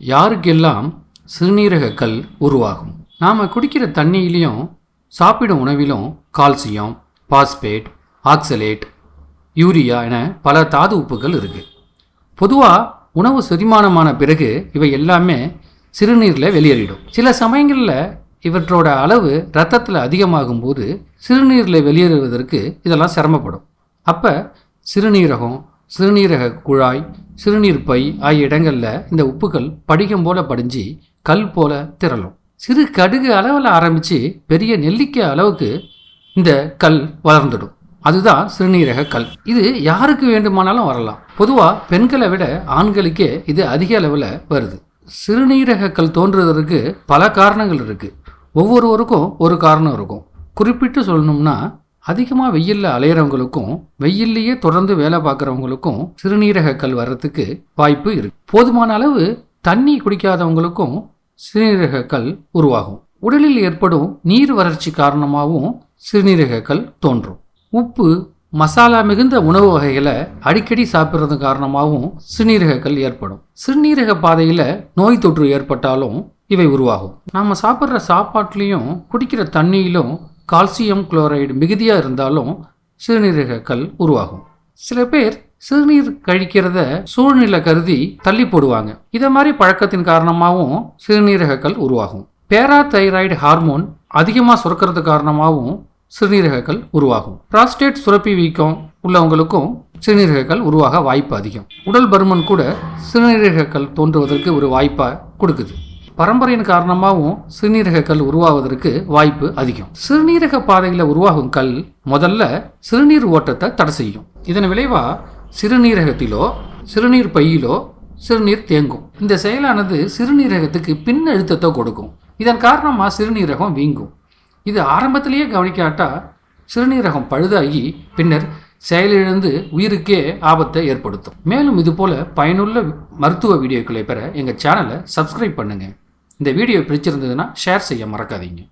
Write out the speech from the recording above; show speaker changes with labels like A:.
A: யாருக்கெல்லாம் சிறுநீரக கல் உருவாகும்? நாம் குடிக்கிற தண்ணியிலையும் சாப்பிடும் உணவிலும் கால்சியம் பாஸ்பேட் ஆக்சலேட் யூரியா என பல தாது உப்புகள் இருக்குது பொதுவாக உணவு செரிமானமான பிறகு இவை எல்லாமே சிறுநீரில் வெளியேறிடும். சில சமயங்களில் இவற்றோட அளவு ரத்தத்தில் அதிகமாகும் போது சிறுநீரில் வெளியேறுவதற்கு இதெல்லாம் சிரமப்படும். அப்போ சிறுநீரகம் சிறுநீரக குழாய் சிறுநீர் பை ஆகிய இடங்களில் இந்த உப்புகள் படிகம் போல படிஞ்சு கல் போல திரளும். சிறு கடுகு அளவில் ஆரம்பித்து பெரிய நெல்லிக்காய் அளவுக்கு இந்த கல் வளர்ந்துடும். அதுதான் சிறுநீரக கல். இது யாருக்கு வேண்டுமானாலும் வரலாம். பொதுவாக பெண்களை விட ஆண்களுக்கே இது அதிக அளவில் வருது. சிறுநீரக கல் தோன்றுவதற்கு பல காரணங்கள் இருக்குது ஒவ்வொருவருக்கும் ஒரு காரணம் இருக்கும். குறிப்பிட்டு சொல்லணும்னா அதிகமாக வெயிலில் அலையிறவங்களுக்கும் வெயில்லையே தொடர்ந்து வேலை பார்க்குறவங்களுக்கும் சிறுநீரக கல் வர்றதுக்கு வாய்ப்பு இருக்கு. போதுமான அளவு தண்ணி குடிக்காதவங்களுக்கும் சிறுநீரக கல் உருவாகும். உடலில் ஏற்படும் நீர் வறட்சி காரணமாகவும் சிறுநீரக கல் தோன்றும். உப்பு மசாலா மிகுந்த உணவு வகைகளை அடிக்கடி சாப்பிட்றது காரணமாகவும் சிறுநீரக கல் ஏற்படும். சிறுநீரக பாதையில் நோய் தொற்று ஏற்பட்டாலும் இவை உருவாகும். நாம் சாப்பிட்ற சாப்பாட்லேயும் குடிக்கிற தண்ணியிலும் கால்சியம் குளோரைடு மிகுதியாக இருந்தாலும் சிறுநீரக கல் உருவாகும். சில பேர் சிறுநீர் கழிக்கிறத சூழ்நிலை கருதி தள்ளி போடுவாங்க. இதை மாதிரி பழக்கத்தின் காரணமாகவும் சிறுநீரக கல் உருவாகும். பேராதைராய்டு ஹார்மோன் அதிகமாக சுரக்கிறது காரணமாகவும் சிறுநீரகக்கல் உருவாகும். பிராஸ்டேட் சுரப்பி வீக்கம் உள்ளவங்களுக்கும் சிறுநீரகக்கல் உருவாக வாய்ப்பு அதிகம். உடல் பருமன் கூட சிறுநீரகக்கல் தோன்றுவதற்கு ஒரு வாய்ப்பாக கொடுக்குது. பரம்பரையின் காரணமாகவும் சிறுநீரக கல் உருவாவதற்கு வாய்ப்பு அதிகம். சிறுநீரக பாதையில் உருவாகும் கல் முதல்ல சிறுநீர் ஓட்டத்தை தடை செய்யும். இதன் விளைவா சிறுநீரகத்திலோ சிறுநீர் பையிலோ சிறுநீர் தேங்கும். இந்த செயலானது சிறுநீரகத்துக்கு பின் அழுத்தத்தை கொடுக்கும். இதன் காரணமாக சிறுநீரகம் வீங்கும். இது ஆரம்பத்திலேயே கவனிக்காட்டா சிறுநீரகம் பழுதாகி பின்னர் செயலிழந்து உயிருக்கே ஆபத்தை ஏற்படுத்தும். மேலும் இதுபோல பயனுள்ள மருத்துவ வீடியோக்களை பெற எங்கள் சேனலை சப்ஸ்கிரைப் பண்ணுங்கள் இந்த வீடியோ பிடிச்சிருந்ததுன்னா ஷேர் செய்ய மறக்காதீங்க.